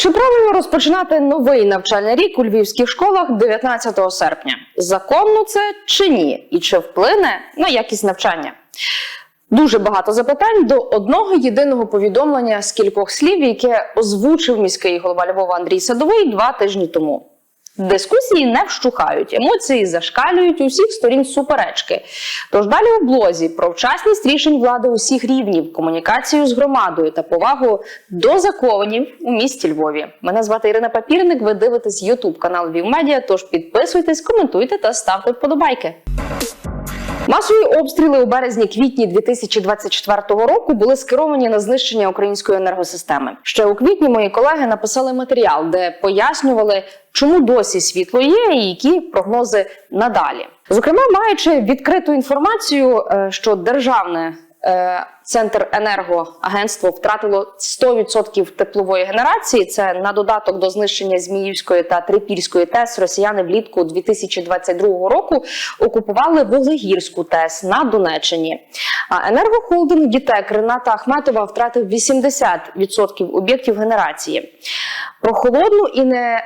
Чи правильно розпочинати новий навчальний рік у львівських школах 19 серпня? Законно це чи ні? І чи вплине на якість навчання? Дуже багато запитань до одного єдиного повідомлення з кількох слів, яке озвучив міський голова Львова Андрій Садовий два тижні тому. Дискусії не вщухають, емоції зашкалюють усіх сторін суперечки. Тож далі у блозі про вчасність рішень влади усіх рівнів, комунікацію з громадою та повагу до законів у місті Львові. Мене звати Ірина Папірник. Ви дивитесь Ютуб канал Вівмедіа. Тож підписуйтесь, коментуйте та ставте вподобайки. Масові обстріли у березні-квітні 2024 року були скеровані на знищення української енергосистеми. Ще у квітні мої колеги написали матеріал, де пояснювали, чому досі світло є і які прогнози надалі. Зокрема, маючи відкриту інформацію, е, що державне е, центр енергоагентство втратило 100% теплової генерації. Це на додаток до знищення Зміївської та Трипільської ТЕС. Росіяни влітку 2022 року окупували Вуглегірську ТЕС на Донеччині. А енергохолдинг Дітек Рената Ахметова втратив 80% об'єктів генерації. Про холодну і не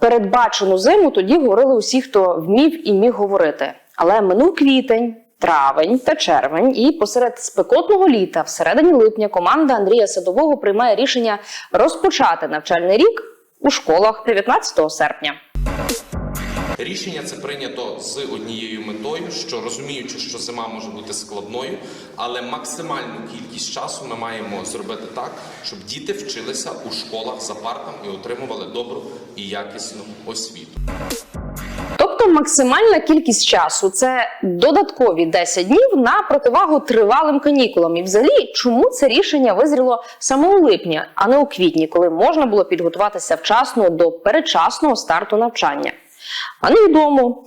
передбачену зиму тоді говорили усі, хто вмів і міг говорити. Але минув квітень. Травень та червень, і посеред спекотного літа, всередині липня, команда Андрія Садового приймає рішення розпочати навчальний рік у школах 19 серпня. Рішення це прийнято з однією метою, що розуміючи, що зима може бути складною, але максимальну кількість часу ми маємо зробити так, щоб діти вчилися у школах за партами і отримували добру і якісну освіту. Максимальна кількість часу це додаткові 10 днів на противагу тривалим канікулам. І взагалі, чому це рішення визріло саме у липні, а не у квітні, коли можна було підготуватися вчасно до передчасного старту навчання? А невідомо.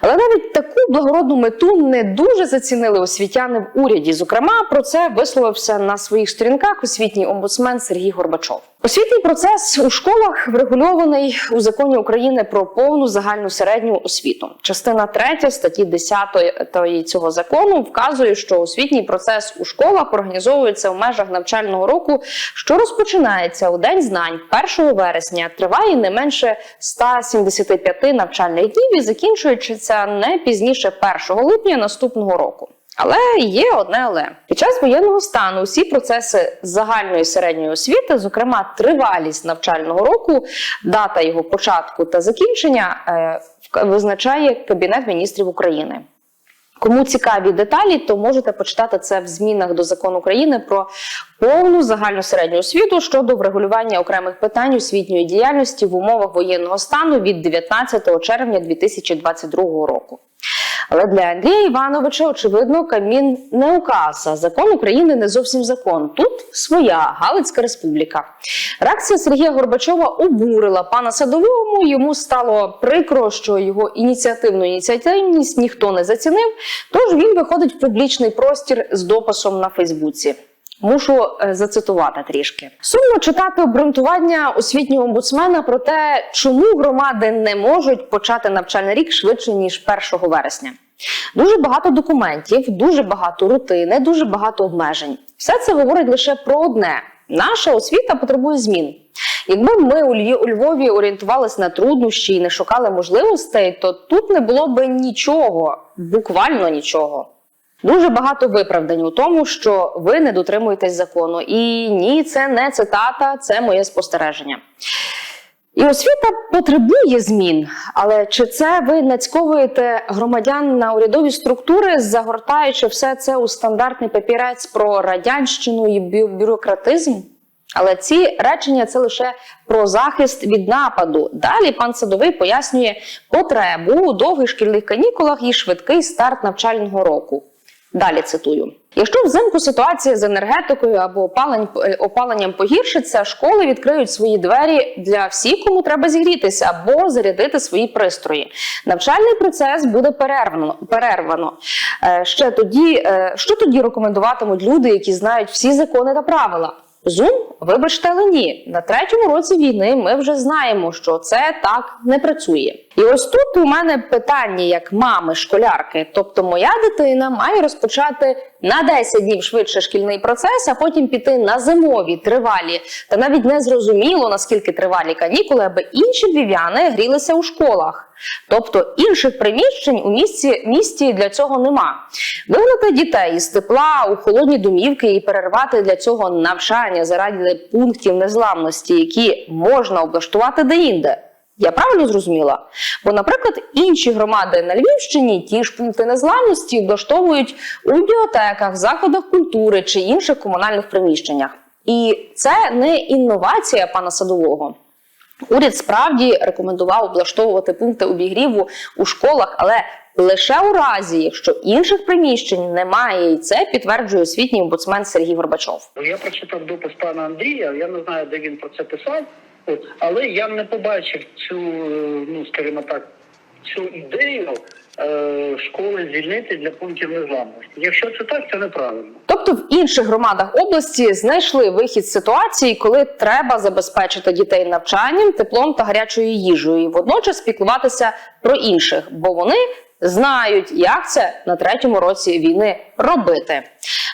Але навіть таку благородну мету не дуже зацінили освітяни в уряді. Зокрема, про це висловився на своїх сторінках освітній омбудсмен Сергій Горбачов. Освітній процес у школах врегульований у законі України про повну загальну середню освіту. Частина 3 статті 10 цього закону вказує, що освітній процес у школах організовується в межах навчального року, що розпочинається у день знань 1 вересня, триває не менше 175 навчальних днів і закінчується не пізніше 1 липня наступного року. Але є одне але під час воєнного стану усі процеси загальної середньої освіти, зокрема тривалість навчального року, дата його початку та закінчення, е, визначає Кабінет міністрів України. Кому цікаві деталі, то можете почитати це в змінах до закону України про повну загальну середню освіту щодо врегулювання окремих питань освітньої діяльності в умовах воєнного стану від 19 червня 2022 року. Але для Андрія Івановича, очевидно, Кабмін не указ, а закон України не зовсім закон. Тут своя Галицька республіка. Реакція Сергія Горбачова обурила пана Садовому. Йому стало прикро, що його ініціативну ініціативність ніхто не зацінив. Тож він виходить в публічний простір з дописом на Фейсбуці. Мушу е, зацитувати трішки. Сумно читати обґрунтування освітнього омбудсмена про те, чому громади не можуть почати навчальний рік швидше ніж 1 вересня. Дуже багато документів, дуже багато рутини, дуже багато обмежень. Все це говорить лише про одне: наша освіта потребує змін. Якби ми у Львові орієнтувалися на труднощі і не шукали можливостей, то тут не було би нічого, буквально нічого. Дуже багато виправдань у тому, що ви не дотримуєтесь закону. І ні, це не цитата, це моє спостереження. І освіта потребує змін, але чи це ви нацьковуєте громадян на урядові структури, загортаючи все це у стандартний папірець про радянщину і бю- бюрократизм? Але ці речення це лише про захист від нападу. Далі пан Садовий пояснює потребу у довгих шкільних канікулах і швидкий старт навчального року. Далі цитую: якщо взимку ситуація з енергетикою або опаленням погіршиться, школи відкриють свої двері для всіх, кому треба зігрітися або зарядити свої пристрої. Навчальний процес буде перервано. перервано. Е, Ще тоді, е, що тоді рекомендуватимуть люди, які знають всі закони та правила? Зум, вибачте, але ні. На третьому році війни ми вже знаємо, що це так не працює. І ось тут у мене питання як мами школярки. Тобто, моя дитина має розпочати на 10 днів швидше шкільний процес, а потім піти на зимові тривалі та навіть не зрозуміло наскільки тривалі канікули, аби інші львів'яни грілися у школах. Тобто інших приміщень у місті, місті для цього нема. Вигнати дітей із тепла у холодні домівки і перервати для цього навчання заради пунктів незламності, які можна облаштувати деінде. Я правильно зрозуміла? Бо, наприклад, інші громади на Львівщині ті ж пункти незламності облаштовують у бібліотеках, закладах культури чи інших комунальних приміщеннях. І це не інновація пана садового. Уряд справді рекомендував облаштовувати пункти обігріву у школах, але лише у разі, якщо інших приміщень немає, і це підтверджує освітній омбудсмен Сергій Горбачов. Я прочитав допис пана Андрія. Я не знаю, де він про це писав, але я не побачив цю, е, ну скажімо так, цю ідею е, школи звільнити для пунктів незламності. Якщо це так, це неправильно. Тобто в інших громадах області знайшли вихід з ситуації, коли треба забезпечити дітей навчанням, теплом та гарячою їжею, і водночас піклуватися про інших, бо вони знають, як це на третьому році війни робити.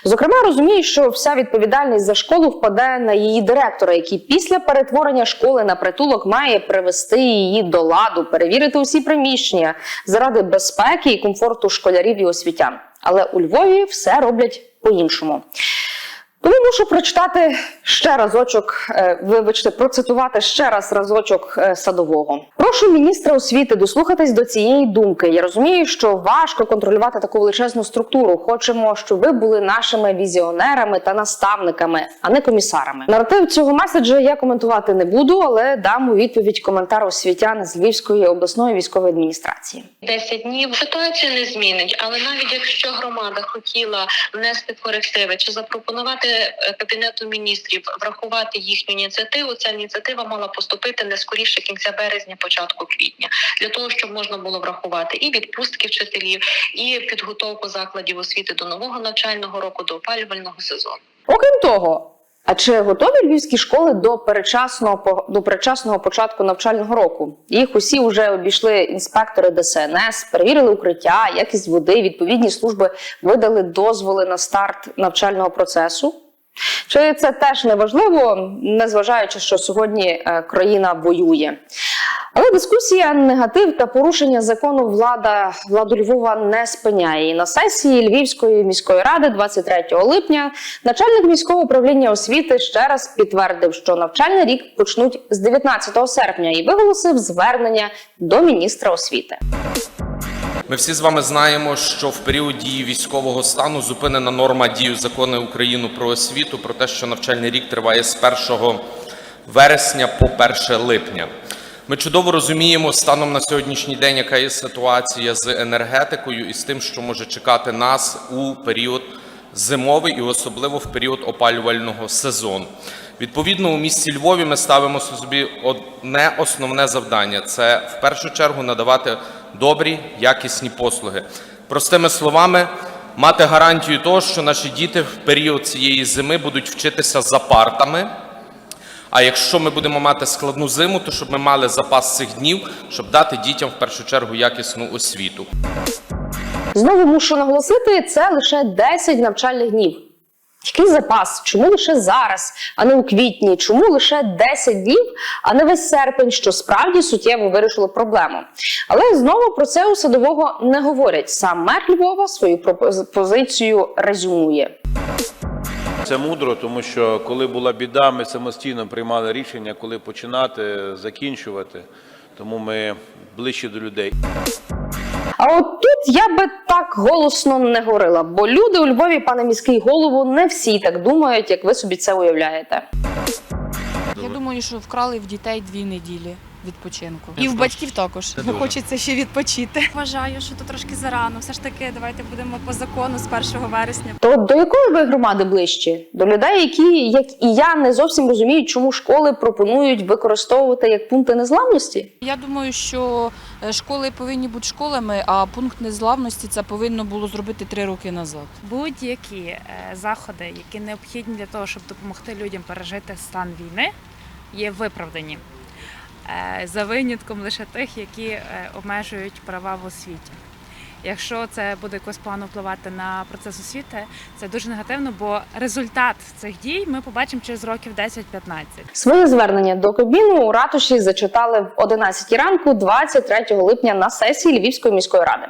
Зокрема, розуміє, що вся відповідальність за школу впаде на її директора, який після перетворення школи на притулок має привести її до ладу, перевірити усі приміщення заради безпеки і комфорту школярів і освітян. Але у Львові все роблять по-іншому. Тому мушу прочитати ще разочок, е, вибачте, процитувати ще раз разочок е, садового. Прошу міністра освіти дослухатись до цієї думки. Я розумію, що важко контролювати таку величезну структуру. Хочемо, щоб ви були нашими візіонерами та наставниками, а не комісарами. Наратив цього меседжа я коментувати не буду, але дам у відповідь коментар освітян з Львівської обласної військової адміністрації. 10 днів ситуацію не змінить, але навіть якщо громада хотіла внести корективи чи запропонувати е, кабінету міністрів врахувати їхню ініціативу, ця ініціатива мала поступити не скоріше кінця березня, початку квітня, для того, щоб можна було врахувати і відпустки вчителів, і підготовку закладів освіти до нового навчального року, до опалювального сезону. Окрім того, а чи готові львівські школи до перечасного до перечасного початку навчального року? Їх усі вже обійшли інспектори ДСНС, перевірили укриття, якість води. Відповідні служби видали дозволи на старт навчального процесу. Чи це теж не важливо, незважаючи, що сьогодні е, країна воює? Але дискусія, негатив та порушення закону влада владу Львова не спиняє. І на сесії Львівської міської ради 23 липня начальник міського управління освіти ще раз підтвердив, що навчальний рік почнуть з 19 серпня і виголосив звернення до міністра освіти. Ми всі з вами знаємо, що в період дії військового стану зупинена норма дію закону України про освіту про те, що навчальний рік триває з 1 вересня по 1 липня. Ми чудово розуміємо станом на сьогоднішній день, яка є ситуація з енергетикою і з тим, що може чекати нас у період зимовий і особливо в період опалювального сезону. Відповідно, у місті Львові ми ставимо собі одне основне завдання це в першу чергу надавати добрі, якісні послуги. Простими словами, мати гарантію того, що наші діти в період цієї зими будуть вчитися за партами. А якщо ми будемо мати складну зиму, то щоб ми мали запас цих днів, щоб дати дітям в першу чергу якісну освіту. Знову мушу наголосити, це лише 10 навчальних днів. Який запас? Чому лише зараз, а не у квітні? Чому лише 10 днів, а не весь серпень, що справді суттєво вирішило проблему? Але знову про це у садового не говорять. Сам мер Львова свою пропози- позицію резюмує. Це мудро, тому що коли була біда, ми самостійно приймали рішення, коли починати, закінчувати. Тому ми ближче до людей. А от тут я би так голосно не говорила, бо люди у Львові, пане міський голову, не всі так думають, як ви собі це уявляєте. Я думаю, що вкрали в дітей дві неділі відпочинку. І в батьків також. Бо хочеться ще відпочити. Вважаю, що тут трошки зарано. Все ж таки, давайте будемо по закону з 1 вересня. То до якої ви громади ближчі? До людей, які, як і я, не зовсім розуміють, чому школи пропонують використовувати як пункти незламності? Я думаю, що е, школи повинні бути школами, а пункт незламності це повинно було зробити три роки назад. Будь-які е, заходи, які необхідні для того, щоб допомогти людям пережити стан війни, є виправдані. Е, за винятком лише тих, які е, обмежують права в освіті. Якщо це буде якось погано впливати на процес освіти, це дуже негативно, бо результат цих дій ми побачимо через років 10-15. Своє звернення до Кабміну у ратуші зачитали в 11 ранку 23 липня на сесії Львівської міської ради.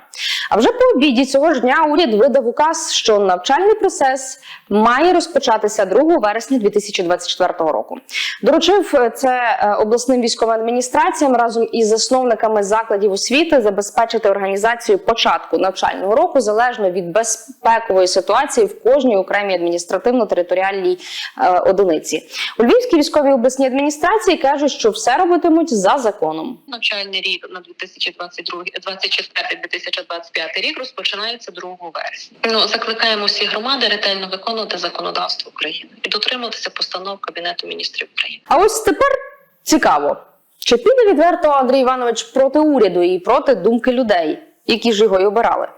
А вже по обіді цього ж дня уряд видав указ, що навчальний процес має розпочатися 2 вересня 2024 року. Доручив е, це е, обласним військовим адміністраціям разом із засновниками закладів освіти забезпечити організацію початку навчального року залежно від безпекової ситуації в кожній окремій адміністративно-територіальній е, одиниці. У Львівській військовій обласній адміністрації кажуть, що все робитимуть за законом. Навчальний рік на 2024-2025 рік розпочинається 2 вересня. Ну закликаємо всі громади ретельно виконувати законодавство України і дотримуватися постанов Кабінету міністрів України. А ось тепер цікаво, чи піде відверто Андрій Іванович проти уряду і проти думки людей, які ж його й обирали?